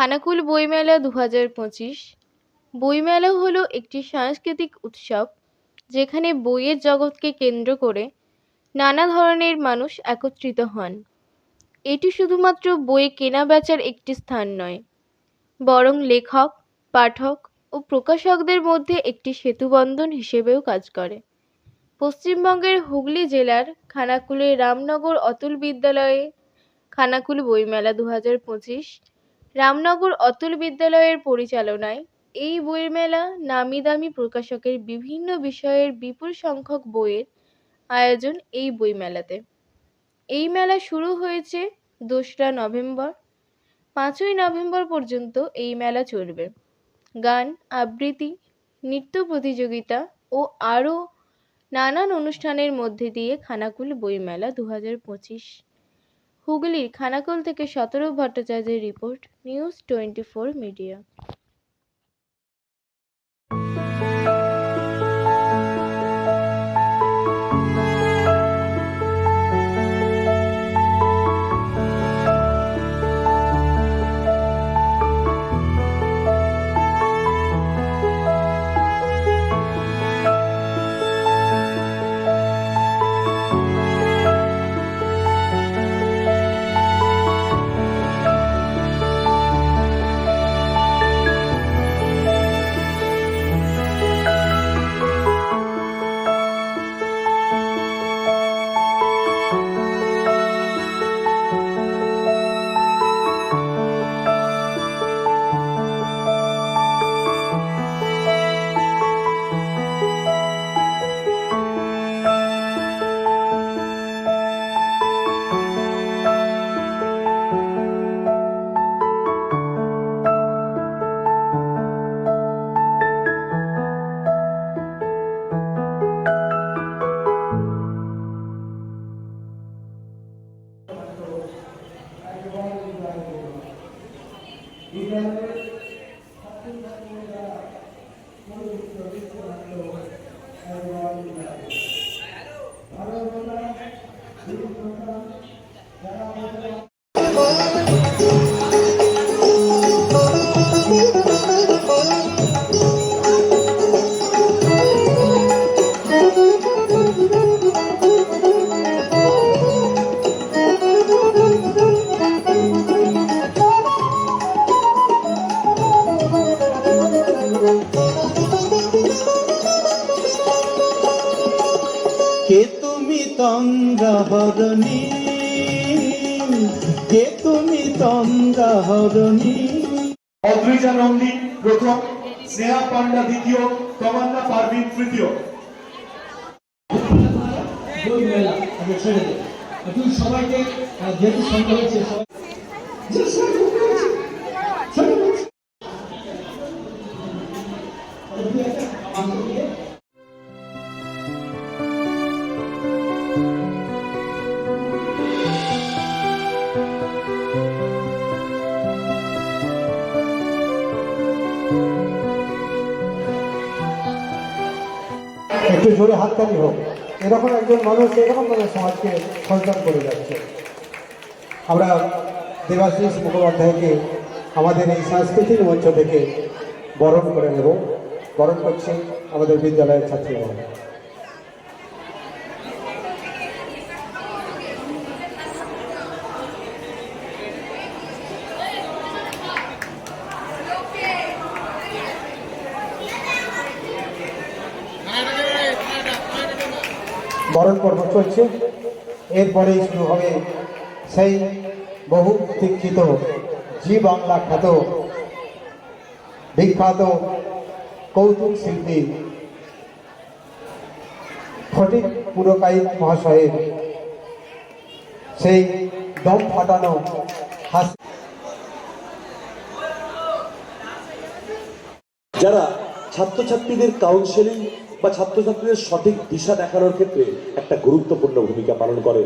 খানাকুল বইমেলা দু হাজার পঁচিশ। বইমেলা হলো একটি সাংস্কৃতিক উৎসব যেখানে বইয়ের জগৎকে কেন্দ্র করে নানা ধরনের মানুষ একত্রিত হন। এটি শুধুমাত্র বই কেনা বেচার একটি স্থান নয়, বরং লেখক, পাঠক ও প্রকাশকদের মধ্যে একটি সেতুবন্ধন হিসেবেও কাজ করে। পশ্চিমবঙ্গের হুগলি জেলার খানাকুলের রামনগর অতুল বিদ্যালয়ে খানাকুল বইমেলা দু হাজার পঁচিশ রামনগর অতুল বিদ্যালয়ের পরিচালনায় এই বইয়ের মেলা নামি দামি প্রকাশকের বিভিন্ন বিষয়ের বিপুল সংখ্যক বইয়ের আয়োজন এই বইমেলাতে এই মেলা শুরু হয়েছে দোসরা নভেম্বর। পাঁচই নভেম্বর পর্যন্ত এই মেলা চলবে। গান, আবৃত্তি, নৃত্য প্রতিযোগিতা ও আরও নানান অনুষ্ঠানের মধ্যে দিয়ে খানাকুল বইমেলা দু হাজার পঁচিশ হুগলির খানাকুল থেকে সতেরো ভট্টাচার্যের report news twenty four media. একটু জোরে হাততালি হোক। এরকম একজন মানুষ, এরকম ভাবে সমাজকে সচেতন করে যাচ্ছে। আমরা দেবাশিস মুখোপাধ্যায়কে আমাদের এই সাংস্কৃতিক মঞ্চ থেকে বরণ করে নেব। বরণ করছে আমাদের বিদ্যালয়ের ছাত্রীরা। পর্ব চলছে। এরপরেই শুরু হবে সেই বহু দীক্ষিত জি বাংলা খ্যাত বিখ্যাত কৌতুক শিল্পী ফটিক পুরকাইত মহাশয়ের সেই দম ফাটানো যারা ছাত্রছাত্রীদের কাউন্সেলিং বা ছাত্রছাত্রীদের সঠিক দিশা দেখানোর ক্ষেত্রে একটা গুরুত্বপূর্ণ ভূমিকা পালন করে।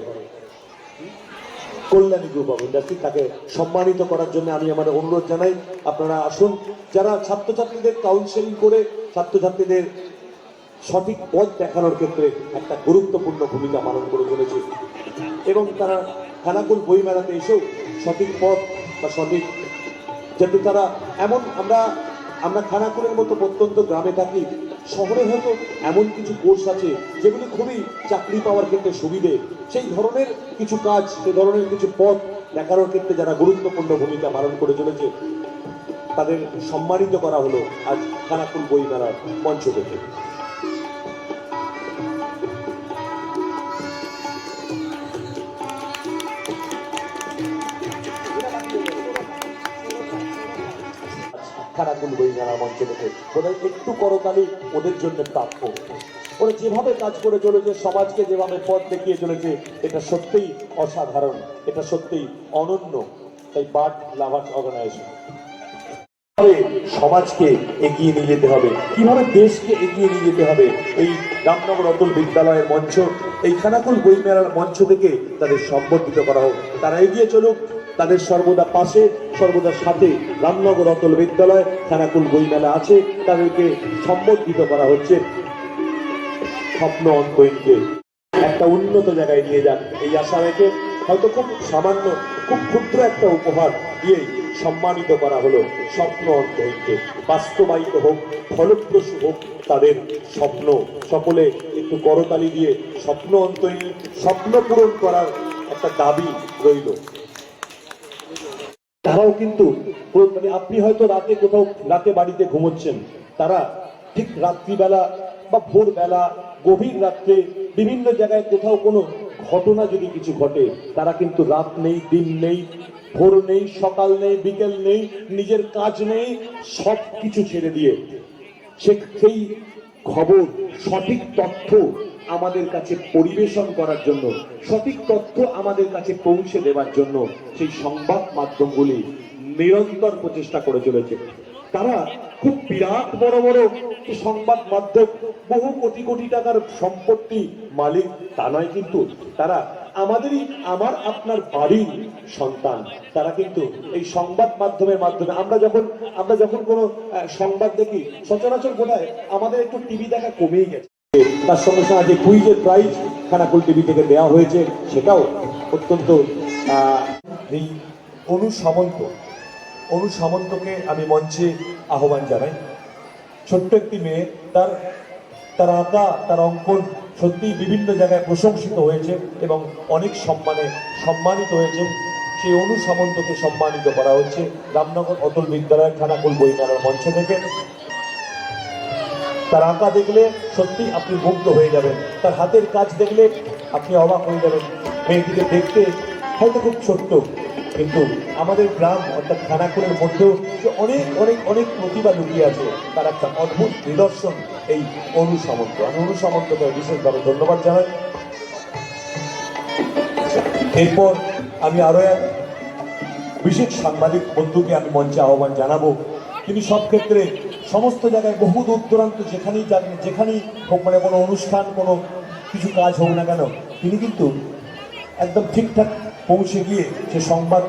কল্যাণী গ্রুপ অফ ইন্ডাস্ট্রি তাকে সম্মানিত করার জন্য আমি আমার অনুরোধ জানাই। আপনারা আসুন। যারা ছাত্রছাত্রীদের কাউন্সেলিং করে ছাত্রছাত্রীদের সঠিক পথ দেখানোর ক্ষেত্রে একটা গুরুত্বপূর্ণ ভূমিকা পালন করে চলেছে। এবং তারা খানাকুল বই মেলাতে এসেও সঠিক পথ বা সঠিক যাতে তারা এমন আমরা আমরা খানাকুলের মতো প্রত্যন্ত গ্রামে থাকি শহরে হয়তো এমন কিছু কোর্স আছে যেগুলি খুবই চাকরি পাওয়ার ক্ষেত্রে সুবিধে। সেই ধরনের কিছু কাজ, সে ধরনের কিছু পথ দেখানোর ক্ষেত্রে যারা গুরুত্বপূর্ণ ভূমিকা পালন করে চলেছে, তাদের সম্মানিত করা হলো আজ খানাকুল বইমেলার মঞ্চ থেকে। বইমেলার মঞ্চ থেকে বোধহয় একটু করতালি ওদের জন্য প্রাপ্য। ওরা যেভাবে কাজ করে চলেছে, সমাজকে যেভাবে পথ দেখিয়ে চলেছে, এটা সত্যিই অসাধারণ, এটা সত্যিই অনন্য। তাই বার্ড লাভার্স অর্গানাইজেশন। সমাজকে এগিয়ে নিয়ে যেতে হবে? কীভাবে দেশকে এগিয়ে নিয়ে যেতে হবে? এই রামনগর অতুল বিদ্যালয়ের মঞ্চ, এই খানাকুল বইমেলার মঞ্চ থেকে তাদের সম্বর্ধিত করা হোক। তারা এগিয়ে চলুক তাদের সর্বদা পাশে, সর্বদা সাথে। রামনগর অতল বিদ্যালয়, খানাকুল বইমেলা আছে। তাদেরকে সম্বর্ধিত করা হচ্ছে স্বপ্ন অন্তরীণকে একটা উন্নত জায়গায় নিয়ে যান এই আশা রেখে হয়তো খুব সামান্য, খুব ক্ষুদ্র একটা উপহার দিয়েই সম্মানিত করা হলো স্বপ্ন অন্তরীণকে বাস্তবায়িত হোক, ফলপ্রসূ হোক তাদের স্বপ্ন। সকলে একটু করতালি দিয়ে স্বপ্ন অন্তরীণ স্বপ্ন পূরণ করার একটা দাবি রইল। তারাও কিন্তু মানে আপনি হয়তো রাতে কোথাও রাতে বাড়িতে ঘুমোচ্ছেন। তারা ঠিক রাত্রিবেলা বা ভোরবেলা, গভীর রাত্রে বিভিন্ন জায়গায় কোথাও কোনো ঘটনা যদি কিছু ঘটে, তারা কিন্তু রাত নেই, দিন নেই, ভোর নেই, সকাল নেই, বিকেল নেই, নিজের কাজ নেই, সব কিছু ছেড়ে দিয়ে। সে সেই খবর, সঠিক তথ্য আমাদের কাছে পরিবেশন করার জন্য, সঠিক তথ্য আমাদের কাছে পৌঁছে দেওয়ার জন্য সেই সংবাদ মাধ্যমগুলি নিরন্তর প্রচেষ্টা করে চলেছে। তারা খুব বিরাট বড় বড় সংবাদ মাধ্যম, বহু কোটি কোটি টাকার সম্পত্তি মালিক, তা নয় কিন্তু তারা আমাদেরই, আমার আপনার বাড়ির সন্তান। তারা কিন্তু এই সংবাদ মাধ্যমের মাধ্যমে, আমরা যখন আমরা যখন কোনো সংবাদ দেখি, সচরাচর বোধহয় আমাদের একটু টিভি দেখা কমেই গেছে। তার সঙ্গে সঙ্গে যে কুইজের প্রাইজ খানাকুল টিভি থেকে দেওয়া হয়েছে, সেটাও অত্যন্ত এই অনু সামন্ত অনু সামন্তকে আমি মঞ্চে আহ্বান জানাই। ছোট্ট একটি মেয়ে, তার তার আঁকা, তার অঙ্কন সত্যি বিভিন্ন জায়গায় প্রশংসিত হয়েছে এবং অনেক সম্মানে সম্মানিত হয়েছে। সেই অনু সামন্তকে সম্মানিত করা হচ্ছে রামনগর অতুল বিদ্যালয়ের খানাকুল বইমেলার মঞ্চ থেকে। তার আঁকা দেখলে সত্যি আপনি মুগ্ধ হয়ে যাবেন। তার হাতের কাজ দেখলে আপনি অবাক হয়ে যাবেন। মেয়েটিকে দেখতে হয়তো খুব ছোট্ট, কিন্তু আমাদের গ্রাম অর্থাৎ খানাকুলের মধ্যেও যে অনেক অনেক অনেক প্রতিভা লুকিয়ে আছে। তার একটা অদ্ভুত নিদর্শন এই অনু সামন্ত। আমি অনু সামন্তকে বিশেষভাবে ধন্যবাদ জানাই। এরপর আমি আরও এক বিশেষ সাংবাদিক বন্ধুকে আমি মঞ্চে আহ্বান জানাব। তিনি সব ক্ষেত্রে সমস্ত জায়গায় বহু দূর দূরান্ত যেখানেই যান, যেখানেই হোক মানে কোনো অনুষ্ঠান, কোনো কিছু কাজ হোক না কেন, তিনি কিন্তু একদম ঠিকঠাক পৌঁছে গিয়ে সে সংবাদ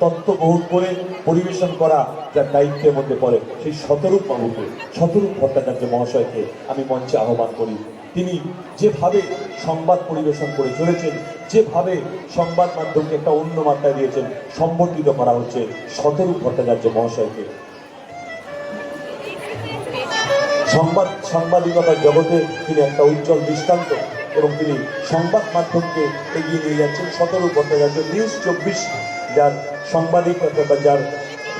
তত্ত্ব বহু করে পরিবেশন করা যার দায়িত্বের মধ্যে পড়ে। সেই শতরূপ বাবুকে, শতরূপ ভট্টাচার্য মহাশয়কে আমি মঞ্চে আহ্বান করি। তিনি যেভাবে সংবাদ পরিবেশন করে চলেছেন, যেভাবে সংবাদ মাধ্যমকে একটা অন্য মাত্রায় দিয়েছেন, সম্বর্ধিত করা হচ্ছে শতরূপ ভট্টাচার্য মহাশয়কে। সংবাদ সাংবাদিকতার জগতে তিনি একটা উজ্জ্বল দৃষ্টান্ত এবং তিনি সংবাদ মাধ্যমকে এগিয়ে নিয়ে যাচ্ছেন। সতেরো ভট্টাচার্য, নিউজ চব্বিশ, যার সাংবাদিকতা বা যার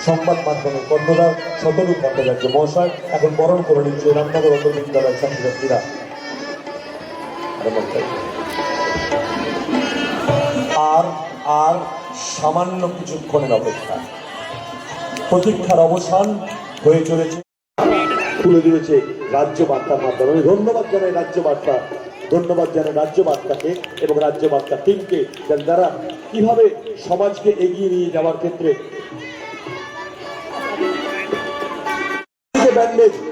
সংবাদ মাধ্যমের কর্ণধার সতেরো ভট্টাচার্য মহাশয়। এখন বরণ করে নিচ্ছে রামনগর বিদ্যালয়ের ছাত্রছাত্রীরা। আর আর সামান্য কিছুক্ষণের অপেক্ষা। প্রতীক্ষার অবসান হয়ে চলেছে তুলে দিয়েছে রাজ্য বার্তার মাধ্যমে ধন্যবাদ জানাই রাজ্য বার্তা ধন্যবাদ জানাই রাজ্য বার্তাকে এবং রাজ্য বার্তা টিমকে যারা- কীভাবে সমাজকে এগিয়ে নিয়ে যাওয়ার ক্ষেত্রে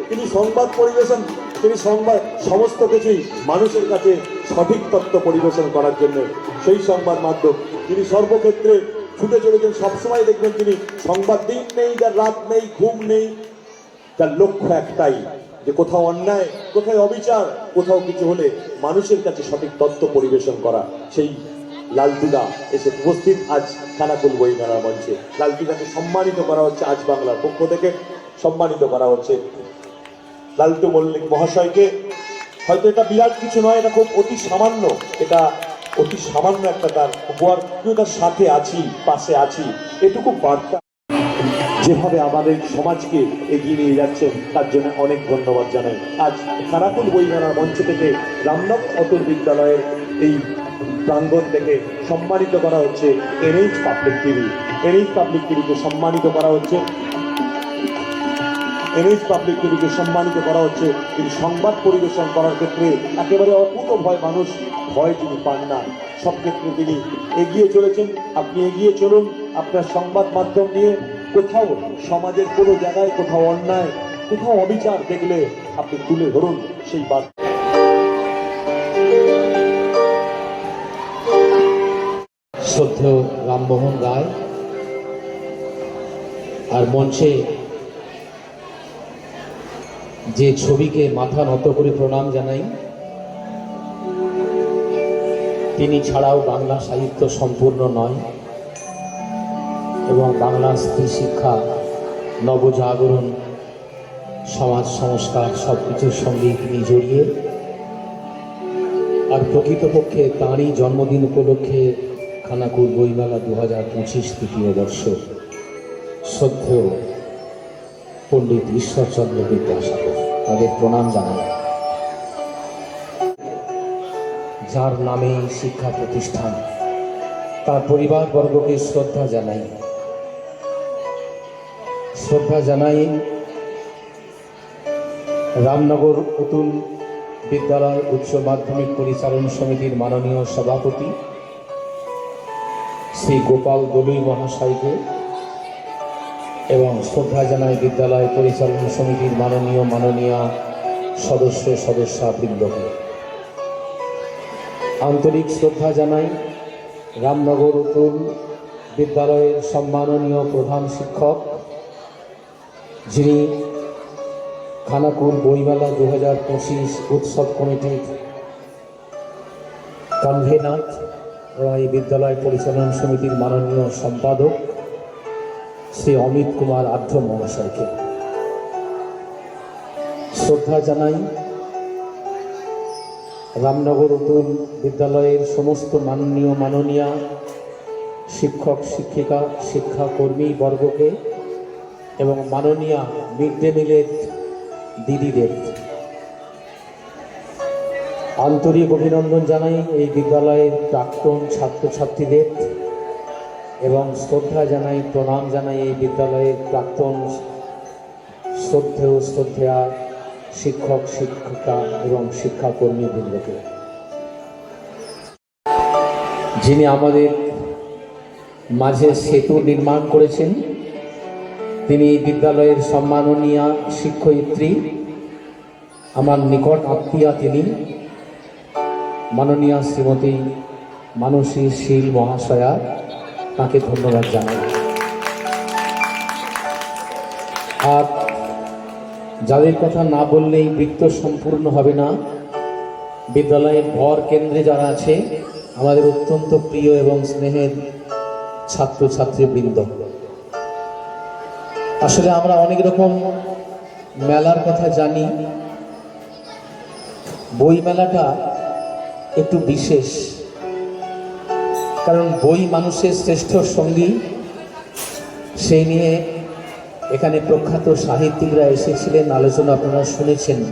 তিনি সংবাদ পরিবেশন, তিনি সংবাদ, সমস্ত কিছুই মানুষের কাছে সঠিক তথ্য পরিবেশন করার জন্য সেই সংবাদ মাধ্যম। তিনি সর্বক্ষেত্রে ছুটে চলেছেন, সবসময় দেখবেন তিনি সংবাদ দিন নেই, যার রাত নেই, ঘুম নেই তার লক্ষ্য একটাই, যে কোথাও অন্যায় কোথায় অবিচার, কোথাও কিছু হলে মানুষের কাছে সঠিক তথ্য পরিবেশন করা। সেই লালটুদা এসে উপস্থিত আজ খানাকুল বইমেলার মঞ্চে। লালটুদাকে সম্মানিত করা হচ্ছে আজ বাংলার পক্ষ থেকে। সম্মানিত করা হচ্ছে লালটু মল্লিক মহাশয়কে। হয়তো এটা বিরাট কিছু নয়, এটা খুব অতি সামান্য, এটা অতি সামান্য একটা তার উপহার। কিন্তু তার সাথে আছি, পাশে আছি, এটুকু বার্তা। যেভাবে আমাদের সমাজকে এগিয়ে নিয়ে যাচ্ছেন, তার জন্য অনেক ধন্যবাদ জানাই। আজ খানাকুল বইমেলার মঞ্চ থেকে রামনাথ অতুল বিদ্যালয়ের এই প্রাঙ্গণ থেকে সম্মানিত করা হচ্ছে NH public TV. NH public টিভিকে সম্মানিত করা হচ্ছে। এনএইচ পাবলিক টিভিকে সম্মানিত করা হচ্ছে। তিনি সংবাদ পরিবেশন করার ক্ষেত্রে একেবারে অকুত ভয় মানুষ ভয় তিনি পান না। সব ক্ষেত্রে তিনি এগিয়ে চলেছেন। আপনি এগিয়ে চলুন আপনার সংবাদ মাধ্যম নিয়ে। কোথাও সমাজের কোনো জায়গায়, কোথাও অন্যায়, কোথাও অবিচার দেখলে আপনি তুলে ধরুন সেই বার্তা। শ্রদ্ধেয় রামমোহন রায় আর মঞ্চে যে ছবিকে মাথা নত করে প্রণাম জানাই, তিনি ছাড়াও বাংলা সাহিত্য সম্পূর্ণ নয়। এবং বাংলা স্ত্রী শিক্ষা, নবজাগরণ, সমাজ সংস্কার সব কিছুর সঙ্গেই তিনি জড়িয়ে। আর প্রকৃতপক্ষে তাঁরই জন্মদিন উপলক্ষে খানাকুল বইমেলা দু হাজার পঁচিশ তৃতীয় বর্ষ। শ্রদ্ধেয় পণ্ডিত ঈশ্বরচন্দ্র বিদ্যাসাগর তাদের প্রণাম জানাই যার নামে শিক্ষা প্রতিষ্ঠান, তার পরিবারবর্গকে শ্রদ্ধা জানাই। শ্রদ্ধা জানাই রামনগর অতুল বিদ্যালয় উচ্চ মাধ্যমিক পরিচালন সমিতির মাননীয় সভাপতি শ্রী গোপাল দলুই মহাশয়কে এবং শ্রদ্ধা জানাই বিদ্যালয় পরিচালন সমিতির মাননীয় মাননীয় সদস্য সদস্যবৃন্দকে। আন্তরিক শ্রদ্ধা জানাই রামনগর অতুল বিদ্যালয়ের সম্মাননীয় প্রধান শিক্ষক যিনি খানাকুল বইমেলা দু হাজার পঁচিশ উৎসব কমিটির কনভেনার এই বিদ্যালয় পরিচালনা সমিতির মাননীয় সম্পাদক শ্রী অমিত কুমার আর্দ্র মহাশয়কে। শ্রদ্ধা জানাই রামনগর অতুল বিদ্যালয়ের সমস্ত মাননীয় মাননীয়া শিক্ষক, শিক্ষিকা, শিক্ষাকর্মী বর্গকে এবং মাননীয়া মিড ডে মিলের দিদিদের। আন্তরিক অভিনন্দন জানাই এই বিদ্যালয়ের প্রাক্তন ছাত্রছাত্রীদের এবং শ্রদ্ধা জানাই, প্রণাম জানাই এই বিদ্যালয়ের প্রাক্তন শ্রদ্ধেয়, শ্রদ্ধেয়া শিক্ষক, শিক্ষিকা এবং শিক্ষাকর্মী বৃন্দকে যিনি আমাদের মাঝে সেতু নির্মাণ করেছেন তিনি বিদ্যালয়ের সম্মাননীয় শিক্ষয়িত্রী, আমার নিকট আত্মীয়া তিনি, মাননীয়া শ্রীমতী মানসী শীল মহাশয়া, তাকে ধন্যবাদ জানাই। আর যাদের কথা না বললেই বৃত্ত সম্পূর্ণ হবে না। বিদ্যালয়ের ভর কেন্দ্রে যারা আছে, আমাদের অত্যন্ত প্রিয় এবং স্নেহের ছাত্রছাত্রীবৃন্দ। আসলে আমরা অনেক রকম মেলার কথা জানি। বই মেলাটা একটু বিশেষ। কারণ বই মানুষের শ্রেষ্ঠ সঙ্গী সেই নিয়ে এখানে প্রখ্যাত সাহিত্যিকরা এসেছিলেন, আলোচনা আপনারা শুনেছেন।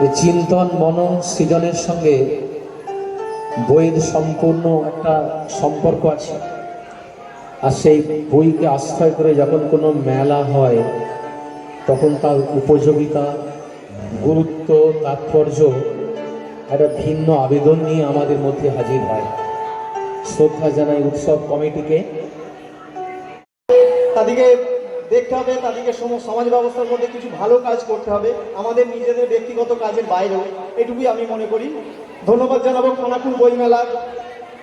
যে চিন্তন মনন সৃজনের সঙ্গে বইয়ের সম্পূর্ণ একটা সম্পর্ক আছে। আর সেই বইকে আশ্রয় করে যখন কোনো মেলা হয়, তখন তার উপযোগিতা, গুরুত্ব, তাৎপর্য একটা ভিন্ন আবেদন নিয়ে আমাদের মধ্যে হাজির হয়। শ্রদ্ধা জানাই উৎসব কমিটিকে। তাদেরকে দেখতে হবে, তাদেরকে সম- সমাজ ব্যবস্থার মধ্যে কিছু ভালো কাজ করতে হবে। আমাদের নিজেদের ব্যক্তিগত কাজের বাইরেও এটুকুই আমি মনে করি। ধন্যবাদ জানাব খানাকুল বইমেলার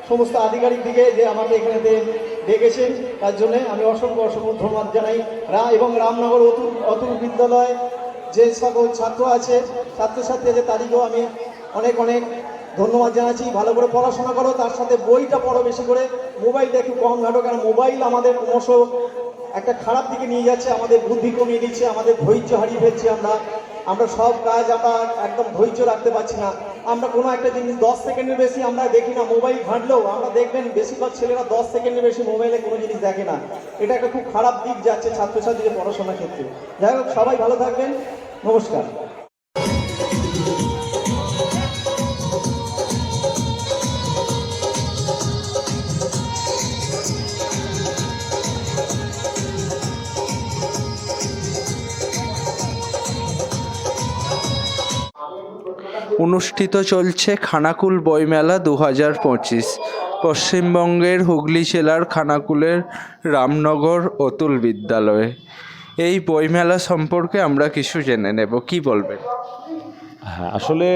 সমস্ত আধিকারিক দিকে যে আমাকে এখানেতে ডেকেছেন তার জন্য আমি অসংখ্য অসংখ্য ধন্যবাদ জানাই। রা এবং রামনগর অতুল অতুল বিদ্যালয় যে সকল ছাত্র আছে ছাত্রছাত্রী আছে তাদেরকেও আমি অনেক অনেক ধন্যবাদ জানাচ্ছি। ভালো করে পড়াশোনা করো, তার সাথে বইটা পড়ো বেশি করে। মোবাইলটা একটু কম ঘাটো, কারণ মোবাইল আমাদের ক্রমশ একটা খারাপ দিকে নিয়ে যাচ্ছে, আমাদের বুদ্ধি কমিয়ে দিচ্ছে, আমাদের ধৈর্য হারিয়ে ফেলছি আমরা। আমরা সব কাজ আমরা একদম ধৈর্য রাখতে পারছি না। আমরা কোনো একটা জিনিস দশ সেকেন্ডের বেশি আমরা দেখি না, মোবাইল ঘাঁটলেও আমরা দেখবেন বেশিরভাগ ছেলেরা দশ সেকেন্ডের বেশি মোবাইলে কোনো জিনিস দেখে না। এটা একটা খুব খারাপ দিক যাচ্ছে ছাত্রছাত্রীদের পড়াশোনার ক্ষেত্রে। যাই হোক, সবাই ভালো থাকবেন। নমস্কার। অনুষ্ঠিত চলছে খানাকুল বইমেলা দু হাজার পঁচিশ। পশ্চিমবঙ্গের হুগলি জেলার খানাকুলের রামনগর অতুল বিদ্যালয়ে। এই বইমেলা সম্পর্কে আমরা কিছু জেনে নেব। কি বলবেন? হ্যাঁ আসলে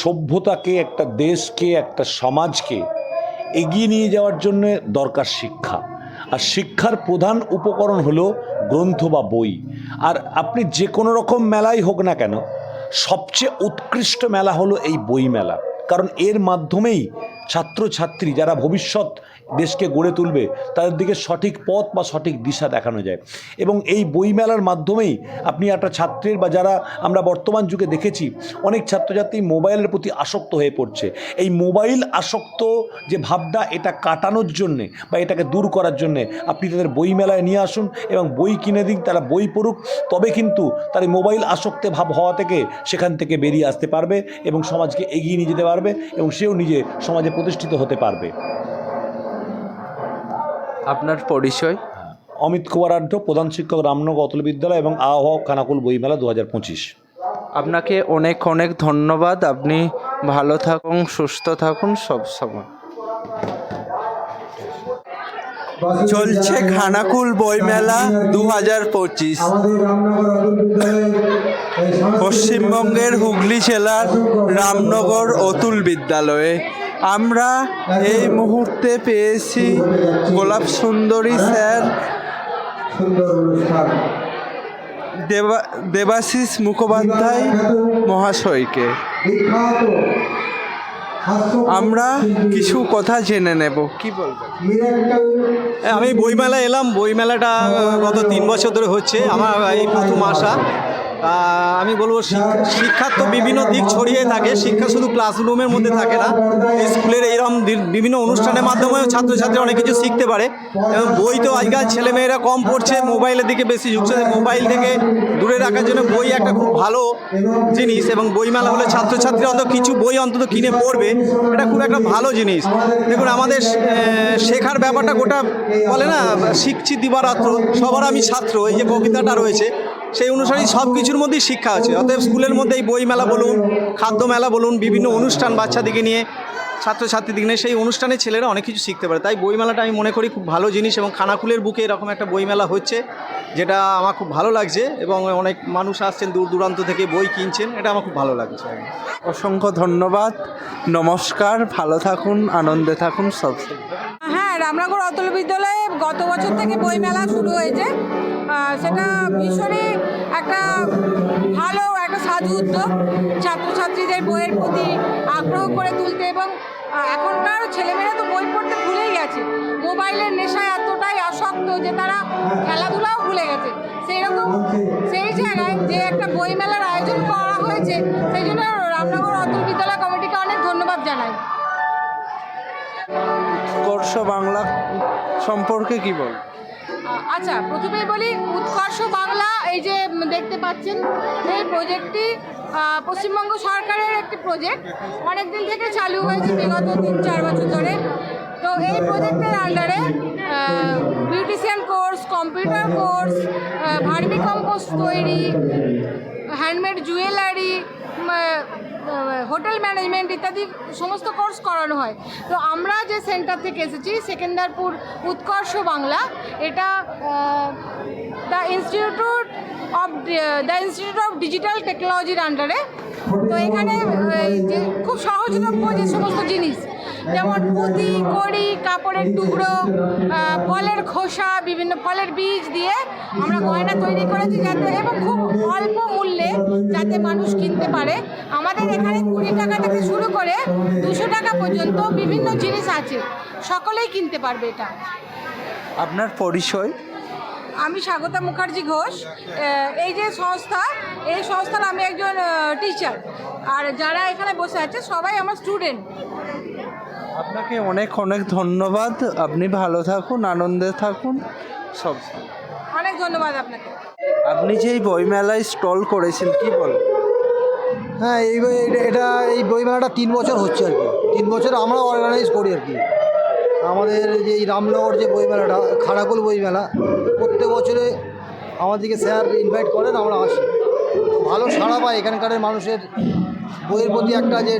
সভ্যতাকে, একটা দেশকে, একটা সমাজকে এগিয়ে নিয়ে যাওয়ার জন্য দরকার শিক্ষা। আর শিক্ষার প্রধান উপকরণ হলো গ্রন্থ বা বই। আর আপনি যে কোনো রকম মেলাই হোক না কেন সবচেয়ে উৎকৃষ্ট মেলা হলো এই বই মেলা কারণ এর মাধ্যমেই ছাত্রছাত্রী যারা ভবিষ্যৎ দেশকে গড়ে তুলবে, তাদের দিকে সঠিক পথ বা সঠিক দিশা দেখানো যায়। এবং এই বইমেলার মাধ্যমেই আপনি একটা ছাত্রের বা যারা আমরা বর্তমান যুগে দেখেছি, অনেক ছাত্রছাত্রী মোবাইলের প্রতি আসক্ত হয়ে পড়ছে। এই মোবাইল আসক্ত যে ভাবটা এটা কাটানোর জন্যে বা এটাকে দূর করার জন্যে আপনি তাদের বইমেলায় নিয়ে আসুন এবং বই কিনে দিন, তারা বই পড়ুক, তবে কিন্তু তার মোবাইল আসক্তে ভাব হওয়া থেকে সেখান থেকে বেরিয়ে আসতে পারবে এবং সমাজকে এগিয়ে নিয়ে যেতে পারবে এবং সেও নিজে সমাজে প্রতিষ্ঠিত হতে পারবে। আপনার পরিচয়? অমিত কুমার আঢ্য প্রধান শিক্ষক রামনগর অতুল বিদ্যালয় এবং আহ্বায়ক খানাকুল বইমেলা দু হাজার পঁচিশ। আপনাকে অনেক অনেক ধন্যবাদ। আপনি ভালো থাকুন সুস্থ থাকুন সব সময়। চলছে খানাকুল বইমেলা দু হাজার পঁচিশ। পশ্চিমবঙ্গের হুগলি জেলার রামনগর অতুল বিদ্যালয়ে। আমরা এই মুহূর্তে পেয়েছি গোলাপ সুন্দরী স্যার। দেবা দেবাশিস মুখোপাধ্যায় মহাশয়কে। আমরা কিছু কথা জেনে নেব কি মিরাক্কেল আমি বইমেলা এলাম। বইমেলাটা গত তিন বছর ধরে হচ্ছে। আমার এই প্রথম আসা আমি বলব শিক- শিক্ষার তো বিভিন্ন দিক ছড়িয়ে থাকে, শিক্ষা শুধু ক্লাসরুমের মধ্যে থাকে না, স্কুলের এইরকম বিভিন্ন অনুষ্ঠানের মাধ্যমেও ছাত্রছাত্রী অনেক কিছু শিখতে পারে। এবং বই তো আজকাল ছেলেমেয়েরা কম পড়ছে, মোবাইলের দিকে বেশি ঝুঁকছে মোবাইল থেকে দূরে রাখার জন্য বই একটা খুব ভালো জিনিস, এবং বইমেলা হলে ছাত্রছাত্রী অন্তত কিছু বই অন্তত কিনে পড়বে, এটা খুব একটা ভালো জিনিস। দেখুন, আমাদের শেখার ব্যাপারটা গোটা বলে না, শিখছি দিবারাত্র, সবার আমি ছাত্র, এই যে কবিতাটা রয়েছে সেই অনুসারেই সব কিছুর মধ্যেই শিক্ষা আছে। অতএব স্কুলের মধ্যে এই বই মেলা বলুন খাদ্য মেলা বলুন বিভিন্ন অনুষ্ঠান বাচ্চাদিকে নিয়ে ছাত্রছাত্রীদিকে নিয়ে সেই অনুষ্ঠানে ছেলেরা অনেক কিছু শিখতে পারে। তাই বইমেলাটা আমি মনে করি খুব ভালো জিনিস এবং খানাকুলের বুকে এরকম একটা বইমেলা হচ্ছে যেটা আমার খুব ভালো লাগছে এবং অনেক মানুষ আসছেন দূর দূরান্ত থেকে বই কিনছেন এটা আমার খুব ভালো লাগছে। অসংখ্য ধন্যবাদ নমস্কার ভালো থাকুন আনন্দে থাকুন সব হ্যাঁ রামনগর অতুল বিদ্যালয়ে গত বছর থেকে বইমেলা শুরু হয়েছে। সেটা ভীষণই একটা ভালো, একটা সাধু উদ্যোগ ছাত্রছাত্রীদের বইয়ের প্রতি আগ্রহ করে তুলতে এবং এখনকার ছেলেমেয়েরা তো বই পড়তে ভুলেই গেছে। মোবাইলের নেশায় এতটাই আসক্ত যে তারা খেলাধুলাও ভুলে গেছে। সেই রকম সেই জায়গায় যে একটা বইমেলার আয়োজন করা হয়েছে, সেই জন্য রামনগর অতুল বিদ্যালয় কমিটিকে অনেক ধন্যবাদ জানাই। উৎকর্ষ বাংলা সম্পর্কে কি বল? আচ্ছা প্রথমেই বলি, উৎকর্ষ বাংলা, এই যে দেখতে পাচ্ছেন, এই প্রজেক্টটি পশ্চিমবঙ্গ সরকারের একটি প্রজেক্ট অনেক দিন থেকে চালু হয়েছে, বিগত তিন, চার বছর ধরে। তো এই প্রজেক্টের আন্ডারে beautician course computer course vermicompost তৈরি হ্যান্ডমেড জুয়েলারি হোটেল ম্যানেজমেন্ট ইত্যাদি সমস্ত কোর্স করানো হয়। তো আমরা যে সেন্টার থেকে এসেছি, সেকেন্দারপুর উৎকর্ষ বাংলা, এটা the institute of the institute of digital টেকনোলজির আন্ডারে তো এখানে খুব সহজলভ্য যে সমস্ত জিনিস যেমন পুঁতি কড়ি কাপড়ের টুকরো ফলের খোসা বিভিন্ন ফলের বীজ দিয়ে আমরা গয়না তৈরি করেছি যাতে এবং খুব অল্প মূল্যে যাতে মানুষ কিনতে পারে। আমাদের এখানে কুড়ি টাকা থেকে শুরু করে দুশো টাকা পর্যন্ত বিভিন্ন জিনিস আছে। সকলেই কিনতে পারবে এটা। আপনার পরিচয়? আমি স্বাগতা মুখার্জি ঘোষ। এই যে সংস্থা এই সংস্থার আমি একজন টিচার আর যারা এখানে বসে আছে সবাই আমার স্টুডেন্ট আপনাকে অনেক অনেক ধন্যবাদ। আপনি ভালো থাকুন আনন্দে থাকুন। সব। অনেক ধন্যবাদ আপনাকে। আপনি যে এই বইমেলায় স্টল করেছেন কি বলবেন হ্যাঁ এই বই- এটা- এটা এই বইমেলাটা তিন বছর হচ্ছে আর কি। তিন বছর আমরা অর্গানাইজ করি আর কি। আমাদের যে এই রামনগর যে বইমেলাটা খাড়াকুল বইমেলা প্রত্যেক বছরে আমাদেরকে স্যার ইনভাইট করেন আমরা আসি। ভালো সাড়া পাই এখানকার মানুষের বইয়ের প্রতি একটা যে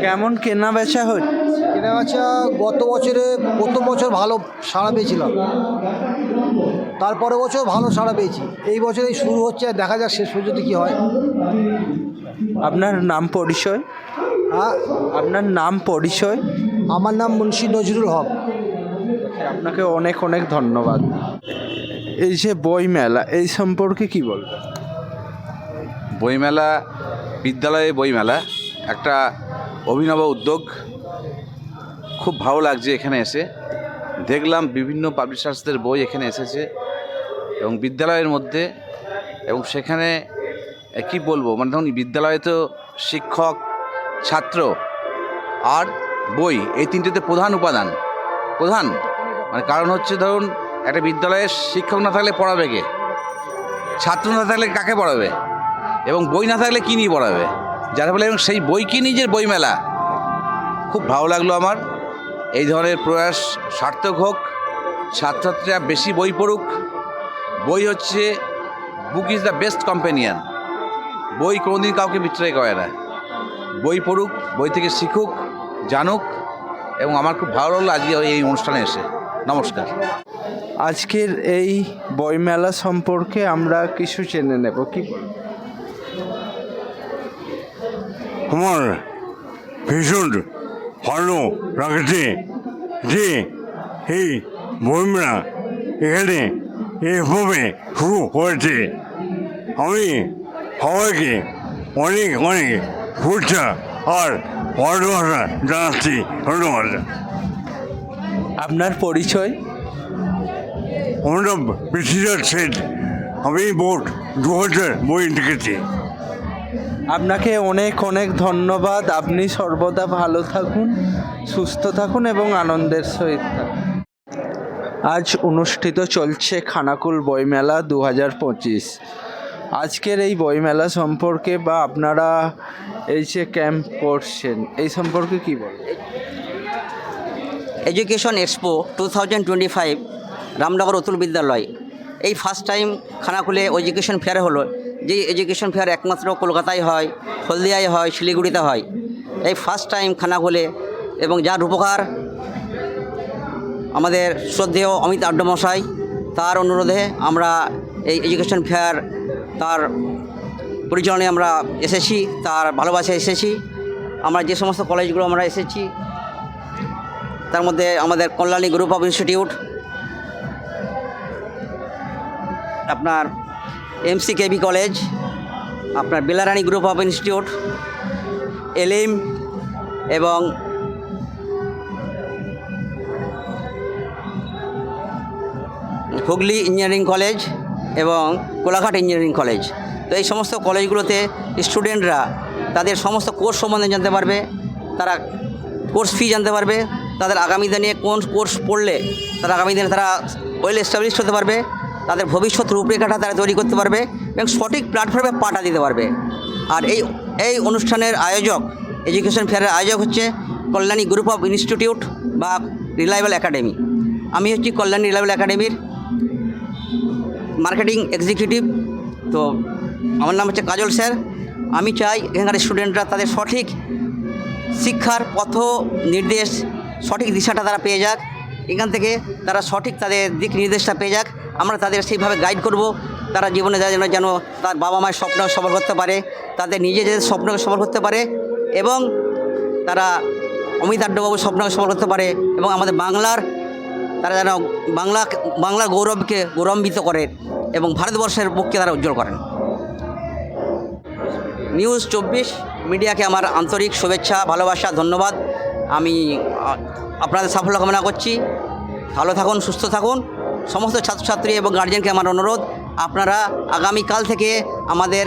কেমন কেনা বেচা হচ্ছে কেনাবেচা গত বছরে প্রথম বছর ভালো সাড়া পেয়েছিলাম। তারপরে বছর ভালো সাড়া পেয়েছি। এই বছরেই শুরু হচ্ছে আর দেখা যাক শেষ পর্যন্ত কী হয়। আপনার নাম পরিচয়? হ্যাঁ? আপনার নাম পরিচয়? আমার নাম মুন্সি নজরুল হক। আপনাকে অনেক অনেক ধন্যবাদ। এই যে বই মেলা এই সম্পর্কে কি বলবেন? বইমেলা বিদ্যালয়ে বইমেলা, একটা অভিনব উদ্যোগ। খুব ভালো লাগছে এখানে এসে। দেখলাম বিভিন্ন পাবলিশার্সদের বই এখানে এসেছে এবং বিদ্যালয়ের মধ্যে এবং সেখানে কি বলব? মানে ধরুন, বিদ্যালয়ে তো শিক্ষক, ছাত্র আর বই, এই তিনটেতে প্রধান উপাদান। প্রধান। মানে কারণ হচ্ছে ধরুন, একটা বিদ্যালয়ে শিক্ষক না থাকলে পড়াবে কে? ছাত্র না থাকলে কাকে পড়াবে? এবং বই না থাকলে কী নিয়ে পড়াবে? যার ফলে এবং সেই বই কি নিজের বইমেলা? খুব ভালো লাগল আমার। এই ধরনের প্রয়াস সার্থক হোক, ছাত্রছাত্রীরা বেশি বই পড়ুক। বই হচ্ছে book is the best companion বই কোনোদিন কাউকে বিক্রয় করে না। বই পড়ুক, বই থেকে শিখুক, জানুক এবং আমার খুব ভালো লাগল আজকে এই অনুষ্ঠানে এসে। নমস্কার। আজকের এই বইমেলা সম্পর্কে আমরা কিছু জেনে নেব। কি আমার ভীষণ ভালো লাগছে যে এই বইমেলা এখানে এভাবে শুরু হয়েছে। আমি সবাইকে অনেক অনেক শুভেচ্ছা আর ভালোবাসা জানাচ্ছি। ধন্যবাদ। আপনার পরিচয়? নাম বিশ্বজিৎ সেন আমি মোট দু হাজার বই লিখেছি। আপনাকে অনেক অনেক ধন্যবাদ। আপনি সর্বদা ভালো থাকুন, সুস্থ থাকুন এবং আনন্দের সহিত থাকুন। আজ অনুষ্ঠিত চলছে খানাকুল বইমেলা দু হাজার পঁচিশ। আজকের এই বইমেলা সম্পর্কে বা আপনারা এই যে ক্যাম্প করছেন, এই সম্পর্কে কি বলবেন education expo two thousand twenty five, Ramnagar Atul বিদ্যালয়। এই ফার্স্ট টাইম খানাকুলে এডুকেশন ফেয়ার হলো। যে এডুকেশন ফেয়ার একমাত্র কলকাতায় হয়, হলদিয়ায় হয়, শিলিগুড়িতে হয়। এই ফার্স্ট টাইম খানাকুলে এবং যার রূপকার আমাদের শ্রদ্ধেয় অমিত আড্ডমশাই, তার অনুরোধে আমরা এই এডুকেশন ফেয়ার তার পরিচালনায় আমরা এসেছি, তার ভালোবাসায় এসেছি। আমরা যে সমস্ত কলেজগুলো আমরা এসেছি, তার মধ্যে আমাদের কল্যাণী গ্রুপ অফ ইনস্টিটিউট আপনার এমসি কেবি কলেজ, আপনার Belarani group of institute LM এবং হুগলি ইঞ্জিনিয়ারিং কলেজ এবং কোলাঘাট ইঞ্জিনিয়ারিং কলেজ। তো এই সমস্ত কলেজগুলোতে স্টুডেন্টরা তাদের সমস্ত কোর্স সম্বন্ধে জানতে পারবে, তারা কোর্স ফি জানতে পারবে, তাদের আগামী দিনে কোন কোর্স পড়লে তারা আগামী দিনে তারা ওয়েল এস্টাবলিশ হতে পারবে তাদের ভবিষ্যৎ রূপরেখাটা তারা তৈরি করতে পারবে এবং সঠিক প্ল্যাটফর্মে পাঠা দিতে পারবে। আর এই এই অনুষ্ঠানের আয়োজক এডুকেশন ফেয়ারের আয়োজক হচ্ছে কল্যাণী গ্রুপ অফ ইনস্টিটিউট বা রিলায়েবল একাডেমি আমি হচ্ছি কল্যাণী রিলায়েবল একাডেমির মার্কেটিং এক্সিকিউটিভ তো আমার নাম হচ্ছে কাজল স্যার। আমি চাই এখানকার স্টুডেন্টরা তাদের সঠিক শিক্ষার পথ নির্দেশ, সঠিক দিশাটা তারা পেয়ে যাক। এখান থেকে তারা সঠিক তাদের দিক নির্দেশটা পেয়ে যাক। আমরা তাদের সেইভাবে গাইড করব। তারা জীবনে যেন যেন তার বাবা মায়ের স্বপ্ন সফল করতে পারে, তাদের নিজেদের স্বপ্নকে সফল করতে পারে এবং তারা অমিতাড্ডবাবুর স্বপ্নকে সফল করতে পারে এবং আমাদের বাংলার তারা যেন বাংলা বাংলার গৌরবকে গৌরবান্বিত করে এবং ভারতবর্ষের মুখকে তারা উজ্জ্বল করেন। নিউজ চব্বিশ মিডিয়াকে আমার আন্তরিক শুভেচ্ছা, ভালোবাসা, ধন্যবাদ। আমি আপনাদের সাফল্য কামনা করছি। ভালো থাকুন, সুস্থ থাকুন। সমস্ত ছাত্রছাত্রী এবং গার্জেনকে আমার অনুরোধ, আপনারা আগামীকাল থেকে আমাদের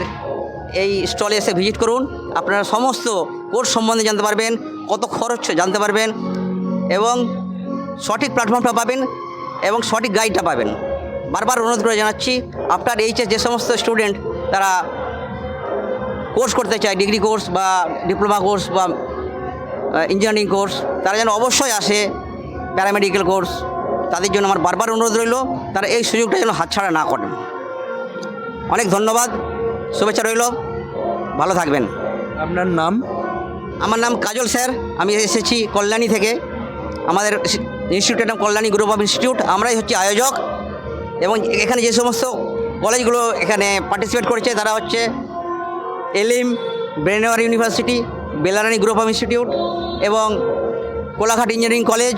এই স্টলে এসে ভিজিট করুন। আপনারা সমস্ত কোর্স সম্বন্ধে জানতে পারবেন, কত খরচ জানতে পারবেন এবং সঠিক প্ল্যাটফর্মটা পাবেন এবং সঠিক গাইডটা পাবেন। বারবার অনুরোধ করে জানাচ্ছি, আপনার এইচএস যে সমস্ত স্টুডেন্ট তারা কোর্স করতে চায় ডিগ্রি কোর্স বা ডিপ্লোমা কোর্স বা ইঞ্জিনিয়ারিং কোর্স তারা যেন অবশ্যই আসে প্যারামেডিক্যাল কোর্স তাদের জন্য আমার বারবার অনুরোধ রইল তারা এই সুযোগটা যেন হাতছাড়া না করেন। অনেক ধন্যবাদ শুভেচ্ছা রইল ভালো থাকবেন। আপনার নাম? আমার নাম কাজল স্যার আমি এসেছি কল্যাণী থেকে। আমাদের ইনস্টিটিউটের নাম কল্যাণী গ্রুপ অফ ইনস্টিটিউট আমরাই হচ্ছে আয়োজক। এবং এখানে যে সমস্ত কলেজগুলো এখানে পার্টিসিপেট করেছে তারা হচ্ছে এলিম Brainware university Belarani group of institute এবং Kolaghat engineering college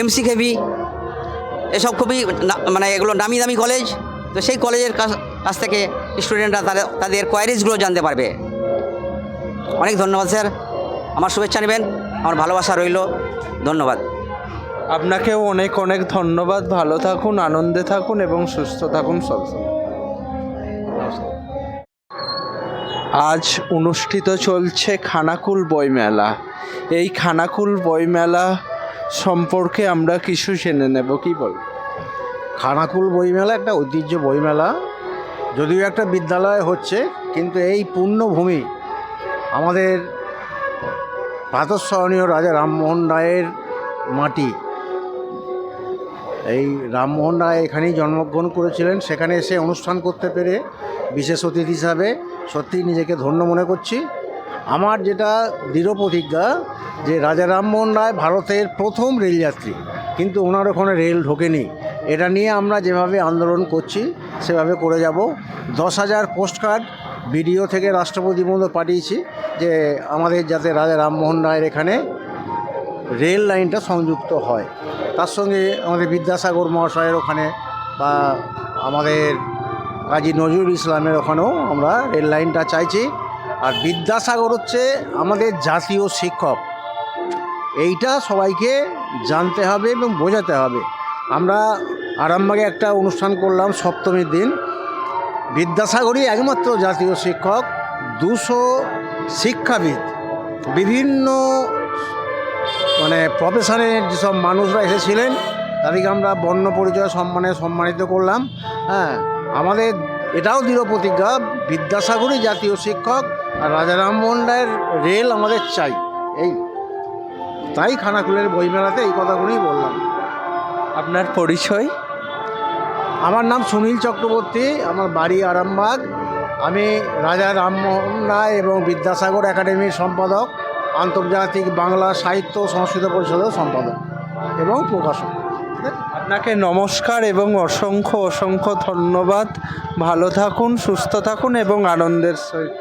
MC KB এসব খুবই মানে এগুলো নামি দামি কলেজ তো সেই কলেজের কাছ থেকে স্টুডেন্টরা তাদের তাদের কোয়ারিজগুলো জানতে পারবে। অনেক ধন্যবাদ, স্যার। আমার শুভেচ্ছা নেবেন। আমার ভালোবাসা রইল। ধন্যবাদ। আপনাকেও অনেক অনেক ধন্যবাদ। ভালো থাকুন, আনন্দে থাকুন এবং সুস্থ থাকুন সবসময় আজ অনুষ্ঠিত চলছে খানাকুল বইমেলা। এই খানাকুল বইমেলা সম্পর্কে আমরা কিছু জেনে নেব, কি বল? খানাকুল বইমেলা একটা ঐতিহ্য বইমেলা। যদিও একটা বিদ্যালয় হচ্ছে, কিন্তু এই পূর্ণভূমি আমাদের প্রাতঃস্মরণীয় রাজা রামমোহন রায়ের মাটি। এই রামমোহন রায় এখানেই জন্মগ্রহণ করেছিলেন। সেখানে এসে অনুষ্ঠান করতে পেরে বিশেষ অতিথি হিসাবে সত্যিই নিজেকে ধন্য মনে করছি। আমার যেটা দৃঢ় প্রতিজ্ঞা যে রাজা রামমোহন রায় ভারতের প্রথম রেলযাত্রী কিন্তু ওনার ওখানে রেল ঢোকেনি। এটা নিয়ে আমরা যেভাবে আন্দোলন করছি, সেভাবে করে যাব। দশ হাজার পোস্ট কার্ড বিডিও থেকে রাষ্ট্রপতি পর্যন্ত পাঠিয়েছি যে আমাদের যাতে রাজা রামমোহন রায়ের এখানে রেল লাইনটা সংযুক্ত হয়। তার সঙ্গে আমাদের বিদ্যাসাগর মহাশয়ের ওখানে বা আমাদের কাজী নজরুল ইসলামের ওখানেও আমরা রেল লাইনটা চাইছি। আর বিদ্যাসাগর হচ্ছে আমাদের জাতীয় শিক্ষক। এইটা সবাইকে জানতে হবে এবং বোঝাতে হবে। আমরা আরামবাগে একটা অনুষ্ঠান করলাম সপ্তমীর দিন। বিদ্যাসাগরই একমাত্র জাতীয় শিক্ষক, দুশো শিক্ষাবিদ। বিভিন্ন মানে প্রফেশনের যেসব মানুষরা এসেছিলেন, তাদেরকে আমরা বর্ণ পরিচয় সম্মানে সম্মানিত করলাম। হ্যাঁ আমাদের এটাও দৃঢ় প্রতিজ্ঞা, বিদ্যাসাগরই জাতীয় শিক্ষক আর রাজা রামমোহন রায়ের রেল আমাদের চাই। এই তাই খানাকুলের বইমেলাতে এই কথাগুলোই বললাম। আপনার পরিচয়? আমার নাম সুনীল চক্রবর্তী আমার বাড়ি আরামবাগ। আমি রাজা রামমোহন রায় এবং বিদ্যাসাগর একাডেমির সম্পাদক আন্তর্জাতিক বাংলা সাহিত্য সংস্কৃত পরিষদের সম্পাদক এবং প্রকাশক। আপনাকে নমস্কার এবং অসংখ্য অসংখ্য ধন্যবাদ। ভালো থাকুন সুস্থ থাকুন এবং আনন্দের সহিত।